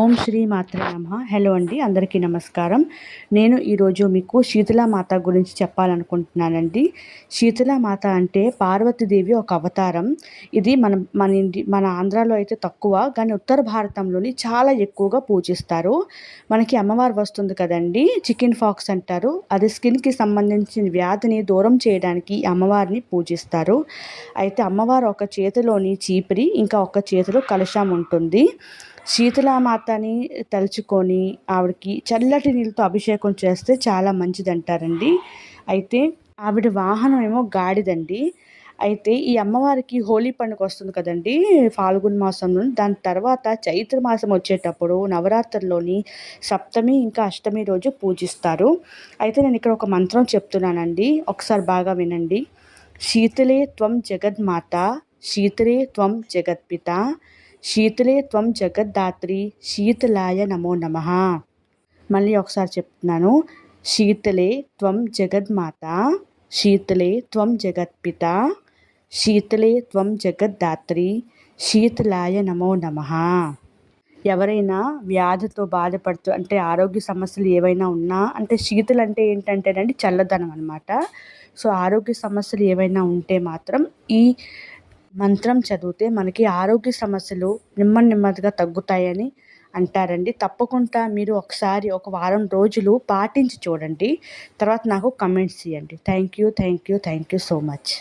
ఓం శ్రీ మాత్ర నమ. హలో అండి అందరికీ నమస్కారం. నేను ఈరోజు మీకు శీతలామాత గురించి చెప్పాలనుకుంటున్నానండి. శీతలామాత అంటే పార్వతీదేవి ఒక అవతారం. ఇది మన మన ఇండి మన ఆంధ్రాలో అయితే తక్కువ కానీ ఉత్తర భారతంలోని చాలా ఎక్కువగా పూజిస్తారు. మనకి అమ్మవారు వస్తుంది కదండి చికెన్ ఫాక్స్ అంటారు. అది స్కిన్కి సంబంధించిన వ్యాధిని దూరం చేయడానికి అమ్మవారిని పూజిస్తారు. అయితే అమ్మవారు ఒక చేతిలోని చీపిరి ఇంకా ఒక చేతిలో కలశం ఉంటుంది. శీతలామాతని తలుచుకొని ఆవిడకి చల్లటి నీళ్ళతో అభిషేకం చేస్తే చాలా మంచిది అంటారండి అయితే ఆవిడ వాహనం ఏమో గాడిదండి. అయితే ఈ అమ్మవారికి హోలీ పండుగ వస్తుంది కదండి ఫాల్గున్ మాసంలో. దాని తర్వాత చైత్ర మాసం వచ్చేటప్పుడు నవరాత్రుల్లోని సప్తమి ఇంకా అష్టమి రోజు పూజిస్తారు. అయితే నేను ఇక్కడ ఒక మంత్రం చెప్తున్నానండి. ఒకసారి బాగా వినండి. శీతలే త్వం జగద్మాత శీతలే త్వం జగత్పిత శీతలే త్వం జగద్ధాత్రి శీతలాయ నమో నమ. మళ్ళీ ఒకసారి చెప్తున్నాను. శీతలే త్వం జగద్మాత శీతలే త్వం జగత్పిత శీతలే త్వం జగద్ధాత్రి శీతలాయ నమో నమ. ఎవరైనా వ్యాధితో బాధపడుతూ అంటే ఆరోగ్య సమస్యలు ఏవైనా ఉన్నా అంటే శీతలు అంటే ఏంటంటేనండి చల్లదనం అనమాట సో ఆరోగ్య సమస్యలు ఏవైనా ఉంటే మాత్రం ఈ మంత్రం చదివితే మనకి ఆరోగ్య సమస్యలు నెమ్మది నెమ్మదిగా తగ్గుతాయని అంటారండి. తప్పకుండా మీరు ఒకసారి ఒక వారం రోజులు పాటించి చూడండి. తర్వాత నాకు కమెంట్స్ ఇవ్వండి thank you thank you thank you so much